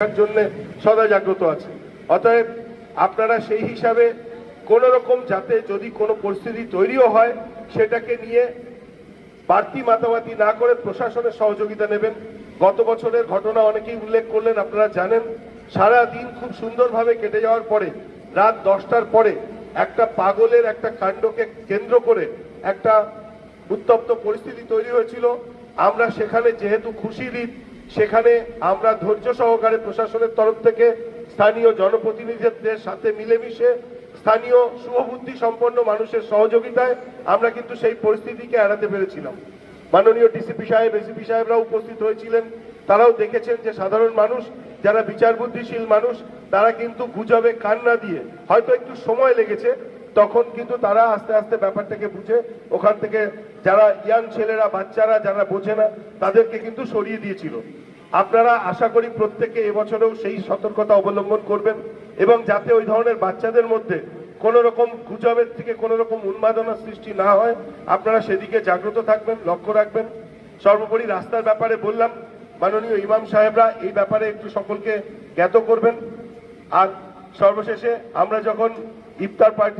তার জন্য সদা জাগ্রত আছে। অতএব আপনারা সেই হিসাবে কোন রকম যাতে যদি কোনো পরিস্থিতি তৈরিও হয়, সেটাকে নিয়ে বাড়তি মাতামাতি না করে প্রশাসনের সহযোগিতা নেবেন। গত বছরের ঘটনা অনেকেই উল্লেখ করলেন, আপনারা জানেন, সারা দিন খুব সুন্দরভাবে কেটে যাওয়ার পরে, রাত দশটার পরে একটা পাগলের একটা কাণ্ডকে কেন্দ্র করে একটা উত্তপ্ত পরিস্থিতি তৈরি হয়েছিল। আমরা সেখানে যেহেতু খুশি ঈদ সেখানে আমরা ধৈর্য সহকারে প্রশাসনের তরফ থেকে স্থানীয় জনপ্রতিনিধিদের সাথে মিলেমিশে স্থানীয় শুভবুদ্ধি সম্পন্ন মানুষের সহযোগিতায় আমরা কিন্তু সেই পরিস্থিতিকে এড়াতে পেরেছিলাম। মাননীয় ডিসিপি সাহেব এসিপি সাহেবরা উপস্থিত হয়েছিলেন। তারাও দেখেছেন যে সাধারণ মানুষ, যারা বিচার বুদ্ধিশীল মানুষ, তারা কিন্তু গুজবে কান না দিয়ে। হয়তো একটু সময় লেগেছে, তখন কিন্তু তারা আস্তে আস্তে ব্যাপারটাকে বুঝে, ওখান থেকে যারা ইয়াং ছেলেরা, বাচ্চারা যারা বোঝে না, তাদেরকে কিন্তু সরিয়ে দিয়েছিল। আপনারা আশা করি প্রত্যেকে এবছরেও সেই সতর্কতা অবলম্বন করবেন এবং যাতে ওই ধরনের বাচ্চাদের মধ্যে কোনো রকম গুজবের থেকে কোনো রকম উন্মাদনা সৃষ্টি না হয়, আপনারা সেদিকে জাগ্রত থাকবেন, লক্ষ্য রাখবেন। সর্বোপরি রাস্তার ব্যাপারে বললাম মাননীয় ইমাম সাহেবরা এই ব্যাপারে একটু সকলকে জ্ঞাত করবেন। আর সর্বশেষে আমরা যখন ইফতার পার্টি